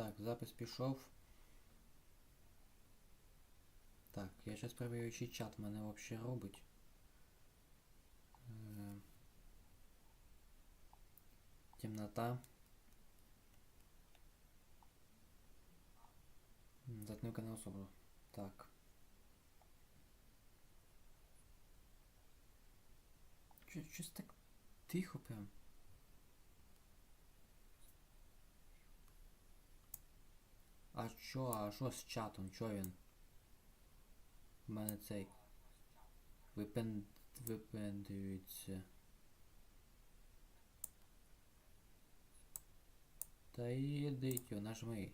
Так, запис пішов. Так, я зараз перевірю, чи чат в мене взагалі робить. Е, Темнота. М, Затнука на особу. Так. Щось так тихо прям. А що, а що з чатом? Чо він? У мене цей. Випен... Випендрюється. Та йо, нажми.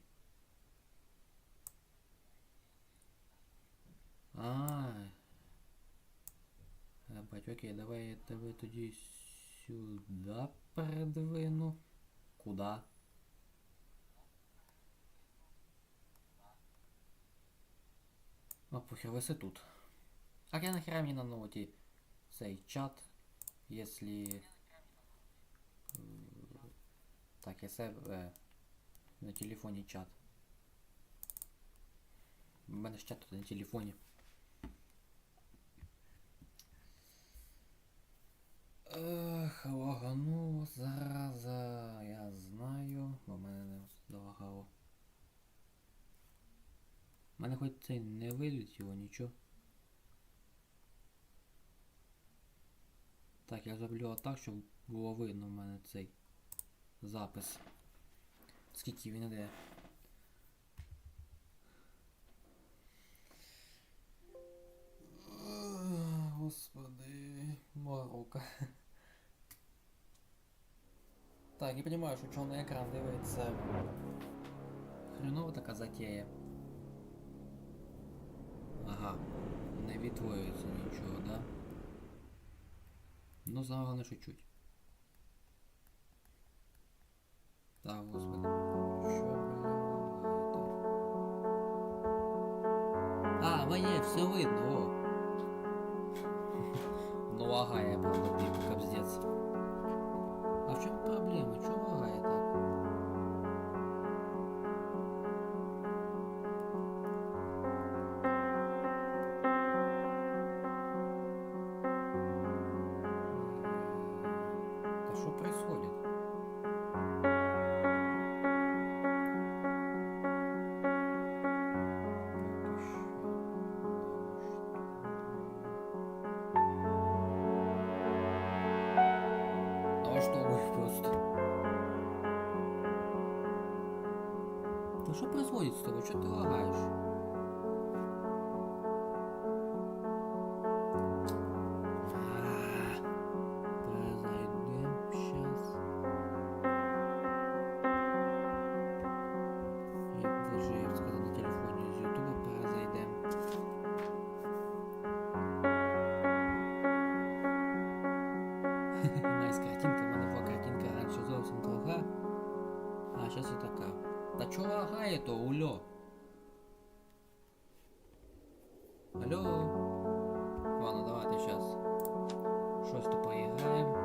А. Е, Бать, окей, давай я тебе тоді сюди передвину. Куда? А похер, виси тут. А я нахера мені на ноуті цей чат, если... е, Так, я себе на телефоні чат. У мене ж чат тут на телефоні. Ех, лагану, зараза, я знаю, бо в мене не залагало. У мене хоч цей не вилетіло, нічого. Так, я зроблю отак, щоб було видно в мене цей запис. Скільки він іде. Господи, морока. Так, я понимаю, що чорний екран дивиться. Хренова така затея. Ага, не відтворюється нічого, да? Ну, загально чуть-чуть. Так, господи. Що? А, мені все видно, б сказав на телефоні з Ютуба перезайдем. Найс картинка, в мене була картинка раніше зовсім друга. А зараз і така. Та чого лагає то, ульо? Алло? Ладно, давайте сейчас щось то поіграємо.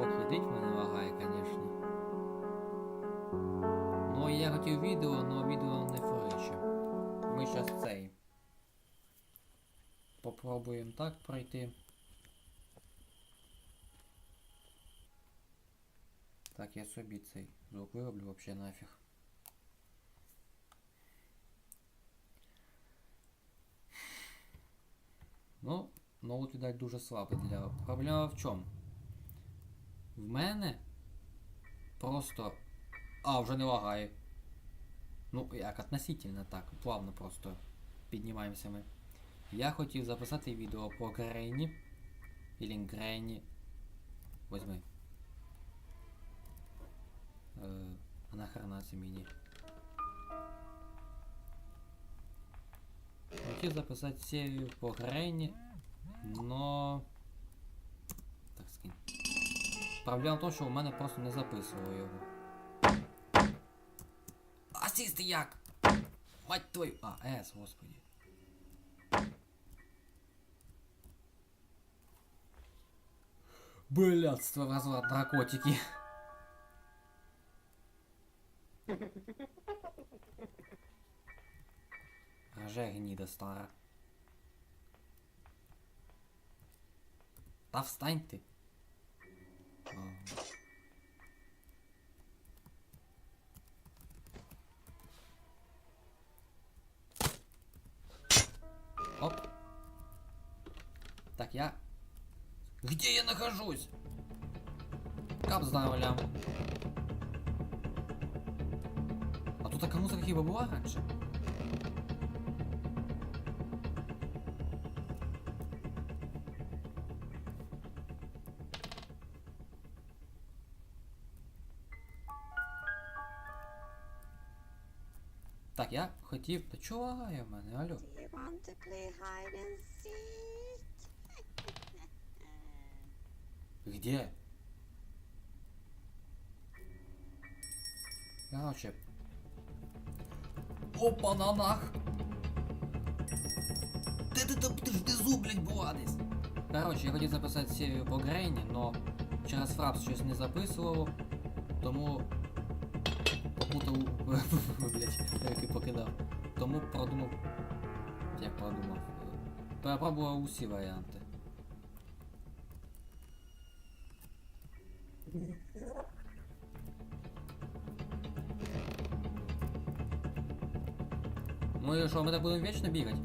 Ох, ідіть в мене лагає, конечно. Ну, я хотів відео, але відео не форече. Ми зараз цей. Попробуємо так пройти. Так, я собі цей звук вироблю вообще нафіг. Ну, ноут, видать, дуже слабий для. Проблема в чому? В мене просто. А, вже не лагає. Ну, як относительно так, плавно просто піднімаємося ми. Я хотів записати відео по Грейні. Ілі Грейні. Возьми. Е, а нахрена це мені? Хотів записати серію по Грейні, но... Так, скинь. Проблема в тому, що у мене просто не записувало його. А сісти як? Мать твою! А, С, господи. Блядство, развод наркотики. А же гнида стара. Та встань ты. Оп. Так, я... Где я нахожусь? Кап знаю, лям. Тут така музика хіба була раніше? Так, я хотів. Та чого лагає в мене, алло? Do you Опа, на нах! Де ти там ти ж внизу, блядь, була? Короче, я хотів записати серію по Грейні, но через фрапс щось не записував, тому попутав, блядь, як і покидав. Тому продумав. Як продумав? Перепробував усі варіанти. Ну і що, ми так будемо вічно бігати?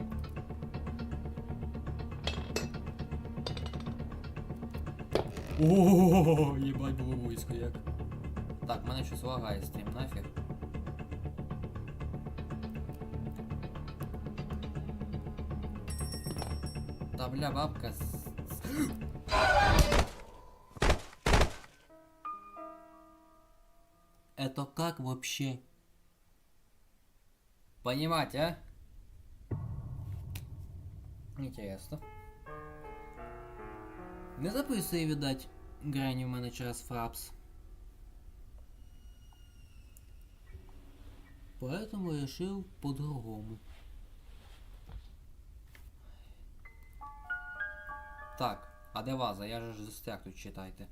О, їбать було військо як. Так, мене щось лагає стрім нафіг. Та бля, бабка. с- с- Это как вообще? Понимать, а? Интересно. Не записує, видать, грані в мене через фрапс. Поэтому решил по-другому. Так, а де ваза? Я же застряг тут читайте.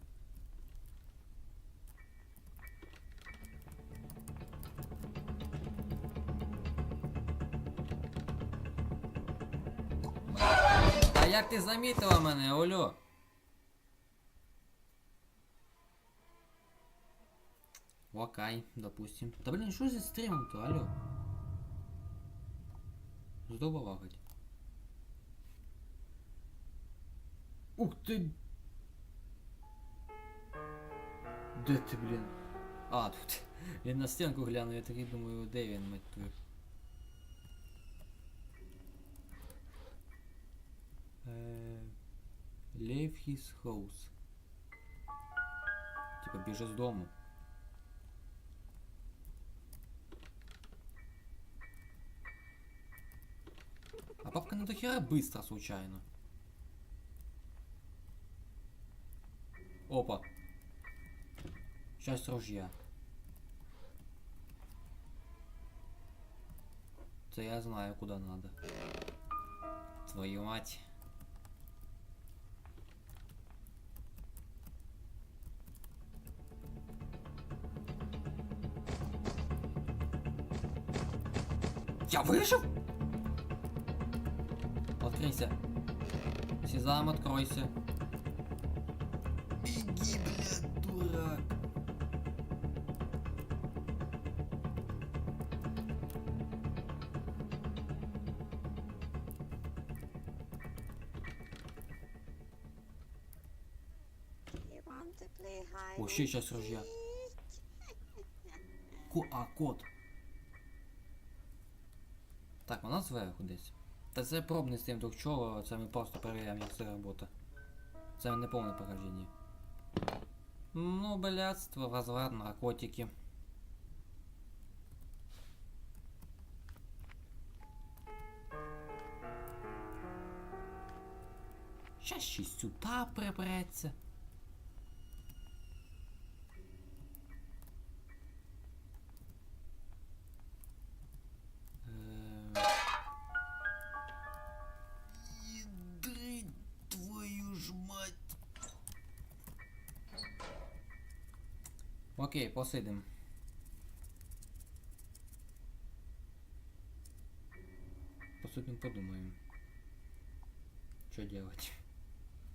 Як ти замітила мене, Олю? Окей, допустим. Да блин, что за стримом-то, алло? Задолбала хоть. Ух ты! Де ти, блін? А, тут. Він на стінку глянув, я такий думаю, де він, мать твою. Leave his house. Типа біжи з дому. А папка ну дохера быстро случайно. Опа. Часть ружья. Це я знаю, куда надо. Твою мать. Я выжил? Откройся. Сезам, откройся. Беги, блядь, дурак. Вообще сейчас ружья. Ко а кот. Так, вона зверху десь. Та це пробний стрім до чого, це ми просто перевіряємо, як це робота. Це не повне прохождення. Ну, блядство, возврат, наркотики. Щас ще сюди прибереться. Окей, посидим. этим подумаем. Что делать?